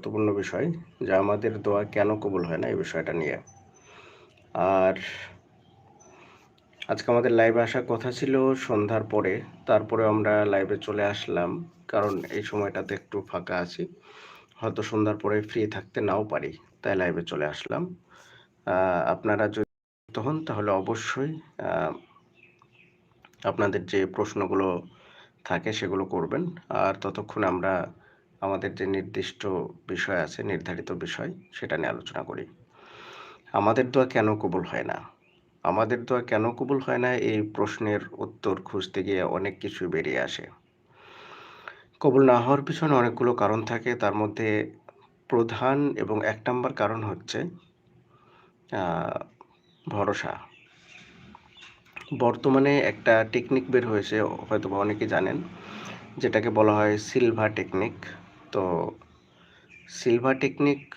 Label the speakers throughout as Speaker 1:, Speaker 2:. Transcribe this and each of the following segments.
Speaker 1: গুরুত্বপূর্ণ বিষয় যে আমাদের দোয়া কেন কবুল হয় না এই বিষয়টা নিয়ে। আর আজকে আমাদের লাইভে আসার কথা ছিল সন্ধ্যার পরে, তারপরে আমরা লাইভে চলে আসলাম, কারণ এই সময়টাতে একটু ফাঁকা আছি। হয়তো সন্ধ্যার পরে ফ্রি থাকতে নাও পারি, তাই লাইভে চলে আসলাম। আপনারা যদি হন, তাহলে অবশ্যই আপনাদের যে প্রশ্নগুলো থাকে সেগুলো করবেন। আর ততক্ষণ আমরা আমাদের যে নির্দিষ্ট বিষয় আছে, নির্ধারিত বিষয়, সেটা নিয়ে আলোচনা করি। আমাদের দোয়া কেন কবুল হয় না? আমাদের দোয়া কেন কবুল হয় না? এই প্রশ্নের উত্তর খুঁজতে গিয়ে অনেক কিছু বেরিয়ে আসে। কবুল না হওয়ার পিছনে অনেকগুলো কারণ থাকে। তার মধ্যে প্রধান এবং এক নম্বর কারণ হচ্ছে ভরসা। বর্তমানে একটা টেকনিক বের হয়েছে হয়তো অনেকে জানেন, যেটাকে বলা হয় সিলভা টেকনিক তো সিলভার টেকনিক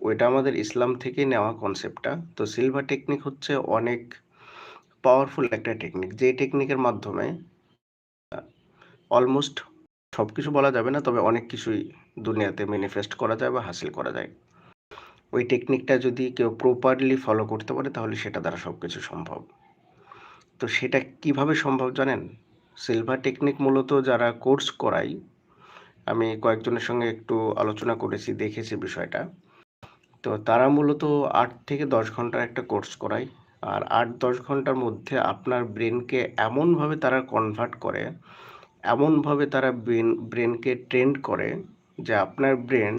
Speaker 1: ওইটা আমাদের ইসলাম থেকে নেওয়া কনসেপ্টটা তো সিলভার টেকনিক হচ্ছে অনেক পাওয়ারফুল একটা টেকনিক যে টেকনিকের মাধ্যমে অলমোস্ট সব কিছু বলা যাবে না, তবে অনেক কিছুই দুনিয়াতে ম্যানিফেস্ট করা যায় বা হাসিল করা যায়। ওই টেকনিকটা যদি কেউ প্রপারলি ফলো করতে পারে, তাহলে সেটা দ্বারা সব কিছু সম্ভব। তো সেটা কীভাবে সম্ভব জানেন? সিলভার টেকনিক মূলত যারা কোর্স করাই আমি কয়েকজনের সঙ্গে একটু আলোচনা করেছি, দেখেছি বিষয়টা। তো তারা মূলত আট থেকে দশ ঘণ্টার একটা কোর্স করায়। আর আট দশ ঘণ্টার মধ্যে আপনার ব্রেনকে এমনভাবে তারা কনভার্ট করে, এমনভাবে তারা ব্রেন, ব্রেনকে ট্রেন্ড করে যে আপনার ব্রেন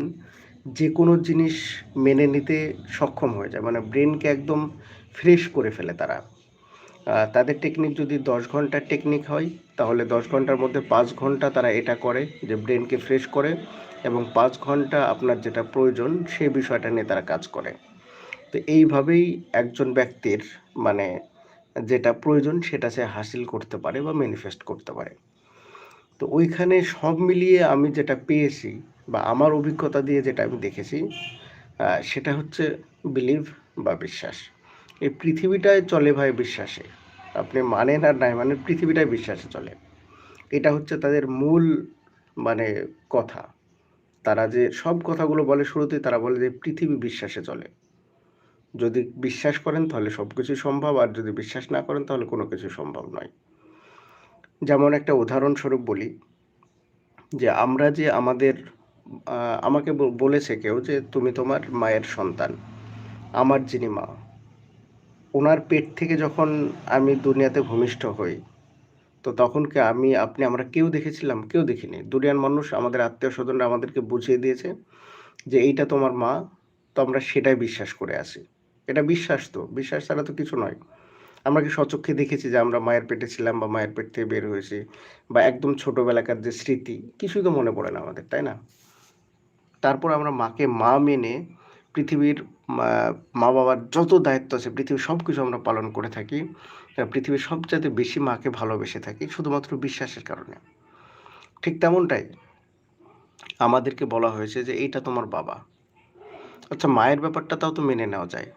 Speaker 1: যে কোনো জিনিস মেনে নিতে সক্ষম হয়ে যায়। মানে ব্রেনকে একদম ফ্রেশ করে ফেলে তারা। তাদের টেকনিক যদি দশ ঘণ্টার টেকনিক হয়, তাহলে দশ ঘণ্টার মধ্যে পাঁচ ঘণ্টা তারা এটা করে যে ব্রেনকে ফ্রেশ করে এবং পাঁচ ঘণ্টা আপনার যেটা প্রয়োজন সেই বিষয়টা নিয়ে তারা কাজ করে। তো এইভাবেই একজন ব্যক্তির মানে যেটা প্রয়োজন সেটা সে হাসিল করতে পারে বা ম্যানিফেস্ট করতে পারে। তো ওইখানে সব মিলিয়ে আমি যেটা পেয়েছি বা আমার অভিজ্ঞতা দিয়ে যেটা আমি দেখেছি সেটা হচ্ছে বিলিভ বা বিশ্বাস। এই পৃথিবীটায় চলে ভাই বিশ্বাসে। আপনি মানেন আর নাই মানে পৃথিবীটাই বিশ্বাসে চলে। এটা হচ্ছে তাদের মূল মানে কথা। তারা যে সব কথাগুলো বলে শুরুতেই তারা বলে যে পৃথিবী বিশ্বাসে চলে। যদি বিশ্বাস করেন তাহলে সব কিছু সম্ভব, আর যদি বিশ্বাস না করেন তাহলে কোনো কিছু সম্ভব নয়। যেমন একটা উদাহরণস্বরূপ বলি, যে আমরা যে আমাদের আমাকে বলেছে কেউ যে তুমি তোমার মায়ের সন্তান, আমার যিনি মা। ওনার পেট থেকে যখন আমি দুনিয়াতে ভূমিষ্ঠ হই, তো তখন কি আমি, আপনি, আমরা কেউ দেখেছিলাম, কেউ দেখিনি। দুনিয়ার মানুষ, আমাদের আত্মীয় স্বজনরা আমাদেরকে বুঝিয়ে দিয়েছে যে এইটা তোমার মা, তো আমরা সেটাই বিশ্বাস করে আসি এটা বিশ্বাস তো, বিশ্বাস ছাড়া তো কিছু নয়। আমরা কি সচক্ষে দেখেছি যে আমরা মায়ের পেটে ছিলাম বা মায়ের পেট থেকে বের হয়েছি বা একদম ছোটোবেলাকার যে স্মৃতি, কিছুই তো মনে পড়ে না আমাদের, তাই না? তারপর আমরা মাকে মা মেনে পৃথিবীর মা বাবার যত দায়িত্ব আছে, পৃথিবীর সব কিছু আমরা পালন করে থাকি। পৃথিবীর সবচাইতে বেশি মাকে ভালোবেসে থাকি, শুধুমাত্র বিশ্বাসের কারণে। ঠিক তেমনটাই আমাদেরকে বলা হয়েছে যে, এইটা তোমার বাবা। আচ্ছা মায়ের ব্যাপারটা তাও তো মেনে নেওয়া যায়।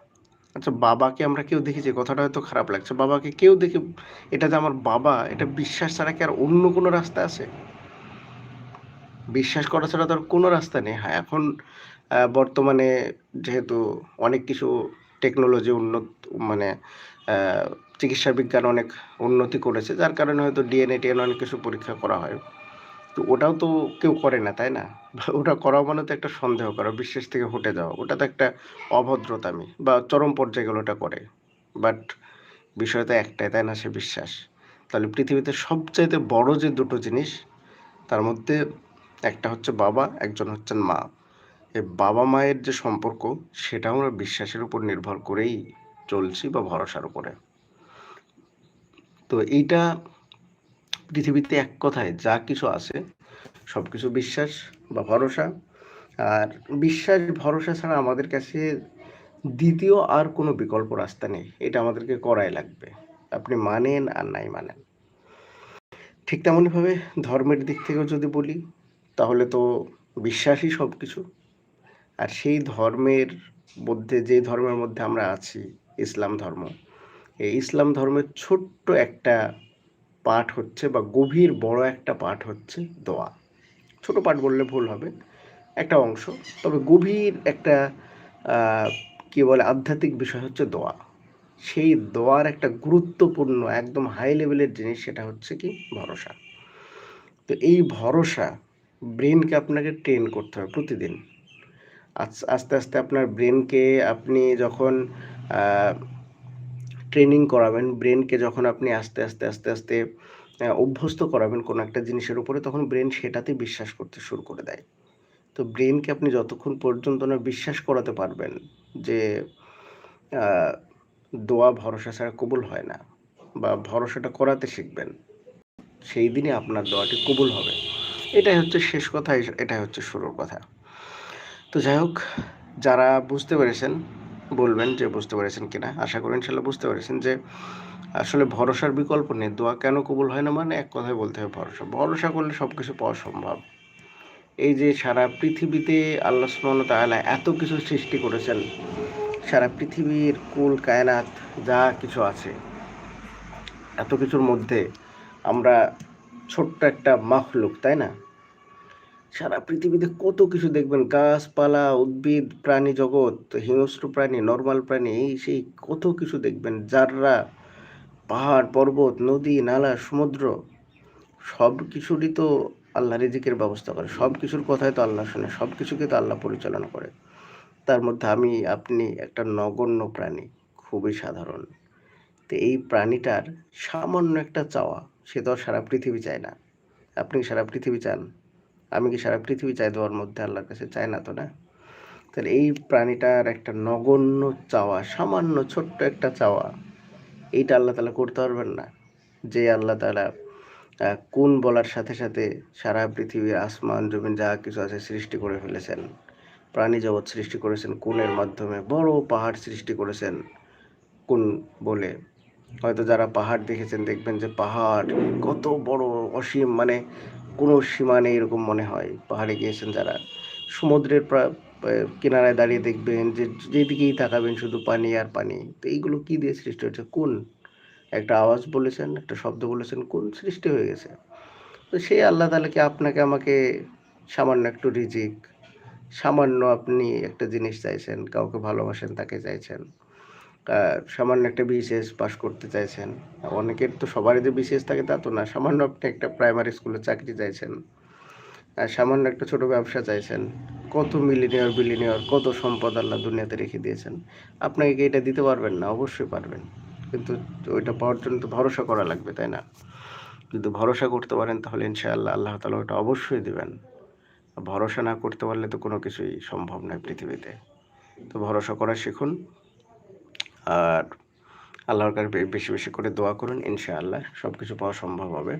Speaker 1: আচ্ছা বাবাকে আমরা কেউ দেখেছি, কথাটা হয়তো খারাপ লাগছে, বাবাকে কেউ দেখে, এটা যে আমার বাবা, এটা বিশ্বাস ছাড়া কি আর অন্য কোনো রাস্তা আছে? বিশ্বাস করা ছাড়া তো আর কোনো রাস্তা নেই। হ্যাঁ এখন বর্তমানে যেহেতু অনেক কিছু টেকনোলজি উন্নত মানে চিকিৎসা বিজ্ঞান অনেক উন্নতি করেছে, যার কারণে হয়তো ডিএনএ টিএনএ অনেক কিছু পরীক্ষা করা হয়। তো ওটাও তো কেউ করে না, তাই না? ওটা করা মানে তো একটা সন্দেহ করা, বিশ্বাস থেকে হটে যাওয়া। ওটা তো একটা অভদ্রতামি বা চরম পর্যায়ে গেলে ওটা করে। বাট বিষয় তো একটাই, তাই না? সে বিশ্বাস। তাহলে পৃথিবীতে সবচাইতে বড় যে দুটো জিনিস, তার মধ্যে একটা হচ্ছে বাবা, একজন হচ্ছেন মা। বাবা মায়ের যে সম্পর্ক সেটা আমরা বিশ্বাসের উপর নির্ভর করেই চলছি বা ভরসার উপরে। তো এইটা পৃথিবীতে এক কথায় যা কিছু আছে সব কিছু বিশ্বাস বা ভরসা। আর বিশ্বাস, ভরসা ছাড়া আমাদের কাছে দ্বিতীয় আর কোনো বিকল্প রাস্তা নেই। এটা আমাদেরকে করাই লাগবে। আপনি মানেন আর নাই মানেন। ঠিক তেমনইভাবে ধর্মের দিক থেকেও যদি বলি, তাহলে তো বিশ্বাসই সব কিছু আর সেই ধর্মের মধ্যে, যে ধর্মের মধ্যে আমরা আছি, ইসলাম ধর্ম, এই ইসলাম ধর্মের ছোট্ট একটা পাঠ হচ্ছে বা গভীর বড় একটা পাঠ হচ্ছে দোয়া। ছোট পাঠ বললে ভুল হবে, একটা অংশ, তবে গভীর একটা কি বলে, আধ্যাত্মিক বিষয় হচ্ছে দোয়া। সেই দোয়ার একটা গুরুত্বপূর্ণ, একদম হাই লেভেলের জিনিস সেটা হচ্ছে কি? ভরসা। তো এই ভরসা ব্রেনকে আপনাকে ট্রেন করতে হবে প্রতিদিন। আস্তে আস্তে আপনার ব্রেনকে আপনি যখন ট্রেনিং করাবেন ব্রেনকে যখন আপনি আস্তে আস্তে আস্তে আস্তে অভ্যস্ত করাবেন কোনো একটা জিনিসের উপরে, তখন ব্রেন সেটাতে বিশ্বাস করতে শুরু করে দেয়। তো ব্রেনকে আপনি যতক্ষণ পর্যন্ত না বিশ্বাস করাতে পারবেন যে দোয়া ভরসা ছাড়া কবুল হয় না বা ভরসাটা করাতে শিখবেন, সেই দিনই আপনার দোয়াটি কবুল হবে। এটাই হচ্ছে শেষ কথা এটাই হচ্ছে শুরুর কথা। তো যাই হোক, যারা বুঝতে পেরেছেন, বলবেন যে বুঝতে পেরেছেন কিনা। আশা করি ইনশাল্লাহ বুঝতে পেরেছেন যে আসলে ভরসার বিকল্প নেই। দোয়া কেন কবুল হয় না মানে এক কথায় বলতে হবে ভরসা। ভরসা করলে সব কিছু পাওয়া সম্ভব। এই যে সারা পৃথিবীতে আল্লাহ সুবহানাহু ওয়া এত কিছু সৃষ্টি করেছেন, সারা পৃথিবীর কুল কায়নাত যা কিছু আছে, এত কিছুর মধ্যে আমরা ছোট্ট একটা মাখলুক, তাই না? সারা পৃথিবীতে কত কিছু দেখবেন? গাছপালা, উদ্ভিদ, প্রাণী জগৎ, হিংস্র প্রাণী নর্মাল প্রাণী, এই সেই কত কিছু দেখবেন? যাররা পাহাড়, পর্বত, নদী, নালা, সমুদ্র, সব কিছুরই তো আল্লাহ রিজিকের ব্যবস্থা করে। সব কিছুর কথাই তো আল্লাহ শোনে, সব কিছুকে তো আল্লাহ পরিচালনা করে। তার মধ্যে আমি, আপনি একটা নগণ্য প্রাণী, খুবই সাধারণ। তো এই প্রাণীটার সামান্য একটা চাওয়া, সে তো সারা পৃথিবী চায় না। আপনি সারা পৃথিবী চান। আমি কি সারা পৃথিবী চাই দেওয়ার মধ্যে আল্লাহর কাছে চাই না তো না? তাহলে এই প্রাণীটার একটা নগণ্য চাওয়া, সামান্য ছোট্ট একটা চাওয়া, এইটা আল্লাহ তালা করতে পারবেন না। যে আল্লাহ তালা কোন বলার সাথে সাথে সারা পৃথিবীর আসমান, জমিন যা কিছু আছে সৃষ্টি করে ফেলেছেন, প্রাণী জগৎ সৃষ্টি করেছেন কোনের মাধ্যমে বড় পাহাড় সৃষ্টি করেছেন, কোন বলে? হয়তো যারা পাহাড় দেখেছেন, দেখবেন যে পাহাড় কত বড় অসীম মানে কোনো সীমা নেই এরকম মনে হয়, পাহাড়ে গিয়েছেন যারা। সমুদ্রের কিনারায় দাঁড়িয়ে দেখবেন যে যেদিকেই তাকাবেন শুধু পানি আর পানি। তো এইগুলো কী দিয়ে সৃষ্টি হয়েছে? কোন? একটা আওয়াজ বলেছেন, একটা শব্দ বলেছেন, কোন সৃষ্টি হয়ে গেছে? তো সেই আল্লাহ তালাকে আপনাকে আমাকে সামান্য একটু রিজিক, সামান্য আপনি একটা জিনিস চাইছেন, কাউকে ভালোবাসেন, তাকে চাইছেন? সামান্য একটা বিসিএস পাশ করতে চাইছেন। অনেকের তো সবারই যে বিসিএস থাকে তা তো না, সামান্য আপনি একটা প্রাইমারি স্কুলে চাকরি চাইছেন সামান্য একটা ছোট ব্যবসা চাইছেন, কত মিলিনিয়র বিলিনিয়র কত সম্পদ আল্লাহ দুনিয়াতে রেখে দিয়েছেন। আপনাকে কি এটা দিতে পারবেন না? অবশ্যই পারবেন। কিন্তু ওইটা পাওয়ার জন্য তো ভরসা করা লাগবে, তাই না? যদি ভরসা করতে পারেন তাহলে ইনশাআল্লাহ আল্লাহ তালা ওটা অবশ্যই দিবেন। ভরসা না করতে পারলে তো কোনো কিছুই সম্ভব নয় পৃথিবীতে। তো ভরসা করা শিখুন। আর আল্লাহর কাছে বেশি বেশি করে দোয়া করুন ইনশাআল্লাহ সব কিছু পাওয়া সম্ভব হবে।